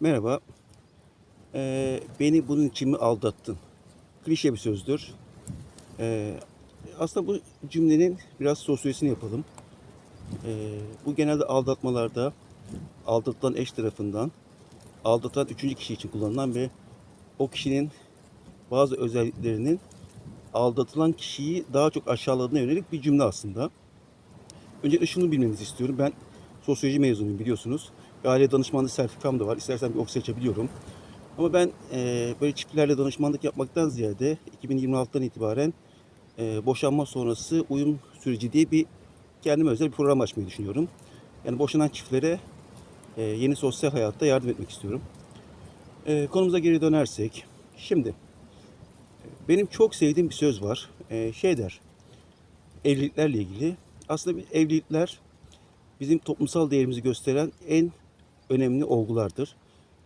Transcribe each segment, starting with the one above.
Merhaba. Ee, beni bunun için mi aldattın? Klişe bir sözdür. Ee, aslında bu cümlenin biraz sosyolojisini yapalım. Ee, bu genelde aldatmalarda aldatılan eş tarafından aldatan üçüncü kişi için kullanılan ve o kişinin bazı özelliklerinin aldatılan kişiyi daha çok aşağıladığına yönelik bir cümle aslında. Öncelikle şunu bilmenizi istiyorum. Ben sosyoloji mezunuyum biliyorsunuz. Aile danışmanlığı sertifikam da var. İstersen bir ofis açabiliyorum. Ama ben e, böyle çiftlerle danışmanlık yapmaktan ziyade 2026'dan itibaren e, boşanma sonrası uyum süreci diye bir kendime özel bir program açmayı düşünüyorum. Yani boşanan çiftlere e, yeni sosyal hayatta yardım etmek istiyorum. E, konumuza geri dönersek. Şimdi benim çok sevdiğim bir söz var. E, şey der. Evliliklerle ilgili. Aslında evlilikler bizim toplumsal değerimizi gösteren en önemli olgulardır.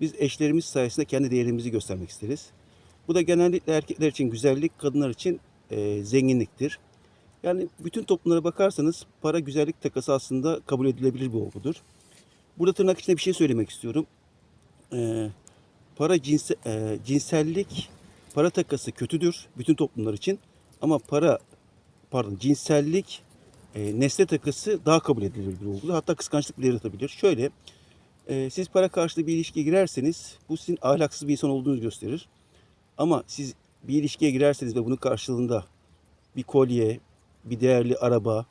Biz eşlerimiz sayesinde kendi değerimizi göstermek isteriz. Bu da genellikle erkekler için güzellik, kadınlar için e, zenginliktir. Yani bütün toplumlara bakarsanız para güzellik takası aslında kabul edilebilir bir olgudur. Burada tırnak içinde bir şey söylemek istiyorum. E, para cinse, e, cinsellik, para takası kötüdür bütün toplumlar için. Ama para, pardon cinsellik, e, nesne takası daha kabul edilir bir olgudur. Hatta kıskançlık bile yaratabilir. Şöyle, e, siz para karşılığı bir ilişkiye girerseniz bu sizin ahlaksız bir insan olduğunuzu gösterir. Ama siz bir ilişkiye girerseniz ve bunun karşılığında bir kolye, bir değerli araba,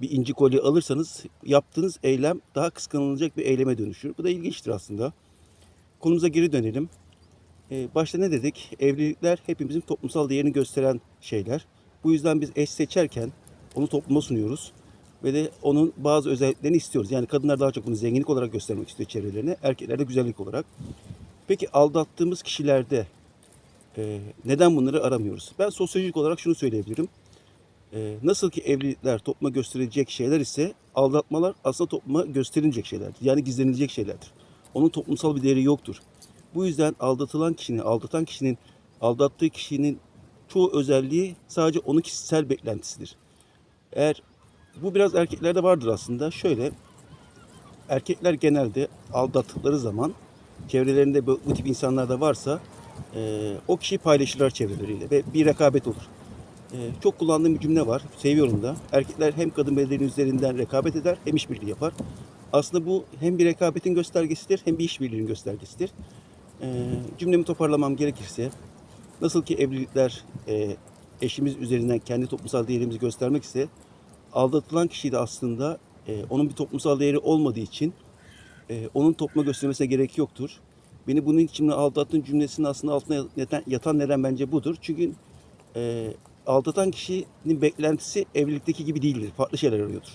bir inci kolye alırsanız yaptığınız eylem daha kıskanılacak bir eyleme dönüşür. Bu da ilginçtir aslında. Konumuza geri dönelim. Ee, başta ne dedik? Evlilikler hepimizin toplumsal değerini gösteren şeyler. Bu yüzden biz eş seçerken onu topluma sunuyoruz. Ve de onun bazı özelliklerini istiyoruz. Yani kadınlar daha çok bunu zenginlik olarak göstermek istiyor çevrelerine. Erkekler de güzellik olarak. Peki aldattığımız kişilerde e, neden bunları aramıyoruz? Ben sosyolojik olarak şunu söyleyebilirim. E, nasıl ki evlilikler topluma gösterilecek şeyler ise aldatmalar aslında topluma gösterilecek şeylerdir. Yani gizlenilecek şeylerdir. Onun toplumsal bir değeri yoktur. Bu yüzden aldatılan kişinin, aldatan kişinin, aldattığı kişinin çoğu özelliği sadece onun kişisel beklentisidir. Eğer bu biraz erkeklerde vardır aslında. Şöyle erkekler genelde aldattıkları zaman çevrelerinde bu, bu tip insanlar da varsa e, o kişiyi paylaşırlar çevreleriyle ve bir rekabet olur. E, çok kullandığım bir cümle var. Seviyorum da. Erkekler hem kadın bedeninin üzerinden rekabet eder hem işbirliği yapar. Aslında bu hem bir rekabetin göstergesidir hem bir işbirliğinin göstergesidir. E, cümlemi toparlamam gerekirse nasıl ki evlilikler e, eşimiz üzerinden kendi toplumsal değerimizi göstermek ise aldatılan kişi de aslında e, onun bir toplumsal değeri olmadığı için e, onun topluma göstermesine gerek yoktur. Beni bunun için aldattığın cümlesinin aslında altına yatan, yatan neden bence budur. Çünkü e, aldatan kişinin beklentisi evlilikteki gibi değildir. Farklı şeyler arıyordur.